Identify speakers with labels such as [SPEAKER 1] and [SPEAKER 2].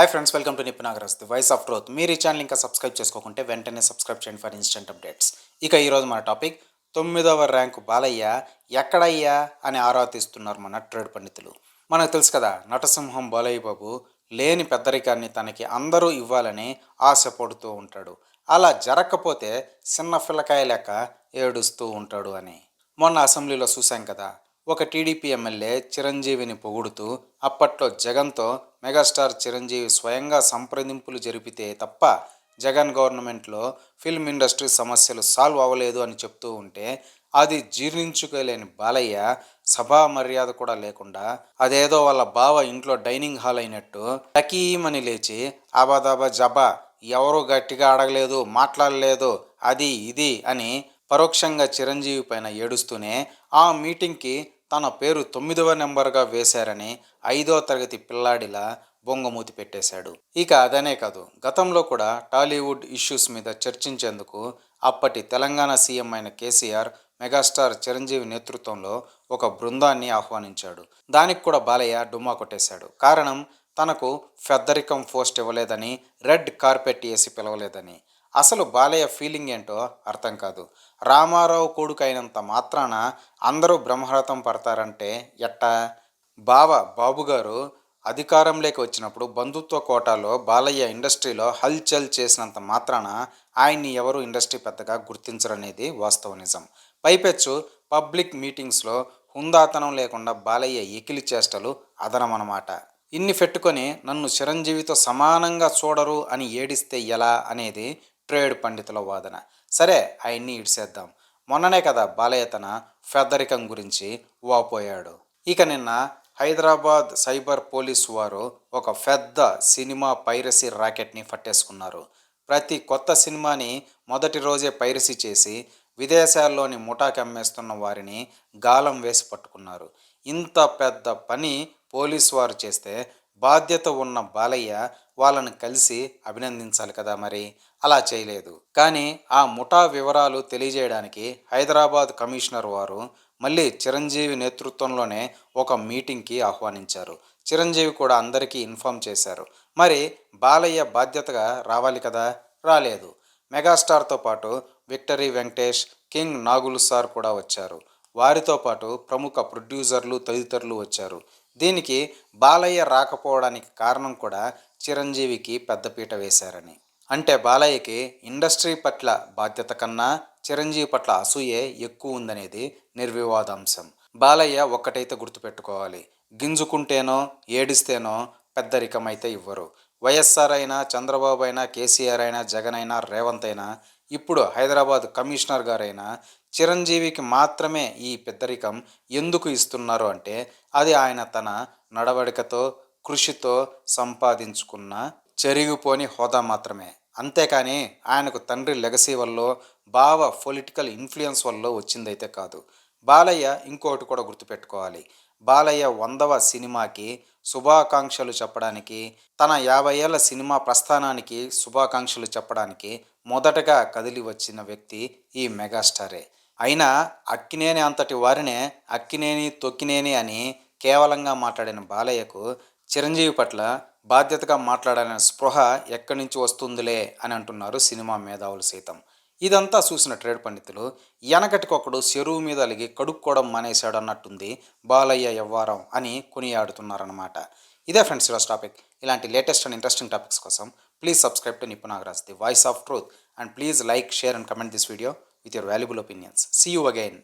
[SPEAKER 1] Hi friends welcome to Nipunagaraj the voice of truth మీరు ఈ channel ఇంకా subscribe చేసుకోకుంటే వెంటనే సబ్స్క్రైబ్ చేయండి ఫర్ ఇన్స్టెంట్ అప్డేట్స్ ఇక ఈరోజు మన టాపిక్ తొమ్మిదవ ర్యాంకు బాలయ్య ఎక్కడయ్యా అని ఆరా తీస్తున్నారు మన ట్రేడ్ పండితులు. మనకు తెలుసు కదా నటసింహం బాలయ్య బాబు లేని పెద్దరికాన్ని తనకి అందరూ ఇవ్వాలని ఆశపడుతూ ఉంటాడు. అలా జరగకపోతే చిన్న పిల్లకాయ లెక్క ఏడుస్తూ ఉంటాడు అని. మొన్న అసెంబ్లీలో చూశాం కదా ఒక టీడీపీ ఎమ్మెల్యే చిరంజీవిని పొగుడుతూ అప్పట్లో జగన్తో మెగాస్టార్ చిరంజీవి స్వయంగా సంప్రదింపులు జరిపితే తప్ప జగన్ గవర్నమెంట్లో ఫిల్మ్ ఇండస్ట్రీ సమస్యలు సాల్వ్ అవ్వలేదు అని చెప్తూ ఉంటే అది జీర్ణించుకోలేని బాలయ్య సభా మర్యాద కూడా లేకుండా అదేదో వాళ్ళ బావ ఇంట్లో డైనింగ్ హాల్ అయినట్టు టకీమని లేచి అబదబా జబా ఎవరు గట్టిగా అడగలేదు మాట్లాడలేదు అది ఇది అని పరోక్షంగా చిరంజీవి పైన ఏడుస్తూనే ఆ మీటింగ్కి తన పేరు తొమ్మిదవ నెంబర్గా వేశారని ఐదో తరగతి పిల్లాడిలా బొంగమూతి పెట్టేశాడు. ఇక అదనే కాదు గతంలో కూడా టాలీవుడ్ ఇష్యూస్ మీద చర్చించేందుకు అప్పటి తెలంగాణ సీఎం అయిన కేసీఆర్ మెగాస్టార్ చిరంజీవి నేతృత్వంలో ఒక బృందాన్ని ఆహ్వానించాడు. దానికి కూడా బాలయ్య డుమ్మా కొట్టేశాడు. కారణం తనకు పెద్దరికం పోస్ట్ ఇవ్వలేదని రెడ్ కార్పెట్ వేసి పిలవలేదని. అసలు బాలయ్య ఫీలింగ్ ఏంటో అర్థం కాదు. రామారావు కొడుకు అయినంత మాత్రాన అందరూ బ్రహ్మరథం పడతారంటే ఎట్టా? బావ బాబుగారు అధికారంలోకి వచ్చినప్పుడు బంధుత్వ కోటాలో బాలయ్య ఇండస్ట్రీలో హల్చల్ చేసినంత మాత్రాన ఆయన్ని ఎవరు ఇండస్ట్రీ పెద్దగా గుర్తించరనేది వాస్తవ నిజం. పైపెచ్చు పబ్లిక్ మీటింగ్స్లో హుందాతనం లేకుండా బాలయ్య ఎకిలి చేష్టలు అదనమన్నమాట ఇన్ని పెట్టుకొని నన్ను చిరంజీవితో సమానంగా చూడరు అని ఏడిస్తే ఎలా అనేది ట్రేడ్ పండితుల వాదన. సరే ఆయన్ని ఇడిసేద్దాం. మొన్ననే కదా బాలయ్య తన ఫెదరికం గురించి వాపోయాడు. ఇక నిన్న హైదరాబాద్ సైబర్ పోలీస్ వారు ఒక పెద్ద సినిమా పైరసీ రాకెట్ని పట్టేసుకున్నారు. ప్రతి కొత్త సినిమాని మొదటి రోజే పైరసీ చేసి విదేశాల్లోని ముఠాకమ్మేస్తున్న వారిని గాలం వేసి పట్టుకున్నారు. ఇంత పెద్ద పని పోలీస్ వారు చేస్తే బాధ్యత ఉన్న బాలయ్య వాళ్ళని కలిసి అభినందించాలి కదా మరి. అలా చేయలేదు. కానీ ఆ ముఠా వివరాలు తెలియజేయడానికి హైదరాబాద్ కమిషనర్ వారు మళ్ళీ చిరంజీవి నేతృత్వంలోనే ఒక మీటింగ్కి ఆహ్వానించారు. చిరంజీవి కూడా అందరికీ ఇన్ఫామ్ చేశారు. మరి బాలయ్య బాధ్యతగా రావాలి కదా? రాలేదు. మెగాస్టార్తో పాటు విక్టరీ వెంకటేష్ కింగ్ నాగులు సార్ కూడా వచ్చారు. వారితో పాటు ప్రముఖ ప్రొడ్యూసర్లు తదితరులు వచ్చారు. దీనికి బాలయ్య రాకపోవడానికి కారణం కూడా చిరంజీవికి పెద్దపీట వేశారని. అంటే బాలయ్యకి ఇండస్ట్రీ పట్ల బాధ్యత కన్నా చిరంజీవి పట్ల అసూయే ఎక్కువ ఉందనేది నిర్వివాదాంశం. బాలయ్య ఒక్కటైతే గుర్తుపెట్టుకోవాలి. గింజుకుంటేనో ఏడిస్తేనో పెద్దరికమైతే ఇవ్వరు. వైఎస్ఆర్ అయినా చంద్రబాబు అయినా కేసీఆర్ అయినా జగన్ అయినా రేవంత్ అయినా ఇప్పుడు హైదరాబాద్ కమిషనర్ గారైన చిరంజీవికి మాత్రమే ఈ పెద్దరికం ఎందుకు ఇస్తున్నారు అంటే అది ఆయన తన నడవడికతో కృషితో సంపాదించుకున్న చెరిగిపోని హోదా మాత్రమే. అంతేకాని ఆయనకు తండ్రి లెగసీ వల్ల బావ పొలిటికల్ ఇన్ఫ్లుయెన్స్ వల్ల వచ్చిందైతే కాదు. బాలయ్య ఇంకోటి కూడా గుర్తుపెట్టుకోవాలి. బాలయ్య వందవ సినిమాకి శుభాకాంక్షలు చెప్పడానికి తన యాభై ఏళ్ళ సినిమా ప్రస్థానానికి శుభాకాంక్షలు చెప్పడానికి మొదటగా కదిలి వచ్చిన వ్యక్తి ఈ మెగాస్టారే. అయినా అక్కినేని అంతటి వారినే అక్కినేని తొక్కినేని అని కేవలంగా మాట్లాడిన బాలయ్యకు చిరంజీవి పట్ల బాధ్యతగా మాట్లాడాలనే స్పృహ ఎక్కడి నుంచి వస్తుందిలే అని అంటున్నారు సినిమా మేధావులు సైతం. ఇదంతా చూసిన ట్రేడ్ పండితులు వెనకటికొకడు చెరువు మీద అలిగి కడుక్కోవడం మానేశాడు అన్నట్టుంది బాలయ్య ఎవ్వారం అని కొనియాడుతున్నారన్నమాట. ఇదే ఫ్రెండ్స్ ఈరోజు టాపిక్. ఇలాంటి లేటెస్ట్ అండ్ ఇంట్రెస్టింగ్ టాపిక్స్ కోసం please subscribe to Nipunagaraj the voice of truth and please like share and comment this video with your valuable opinions. See you again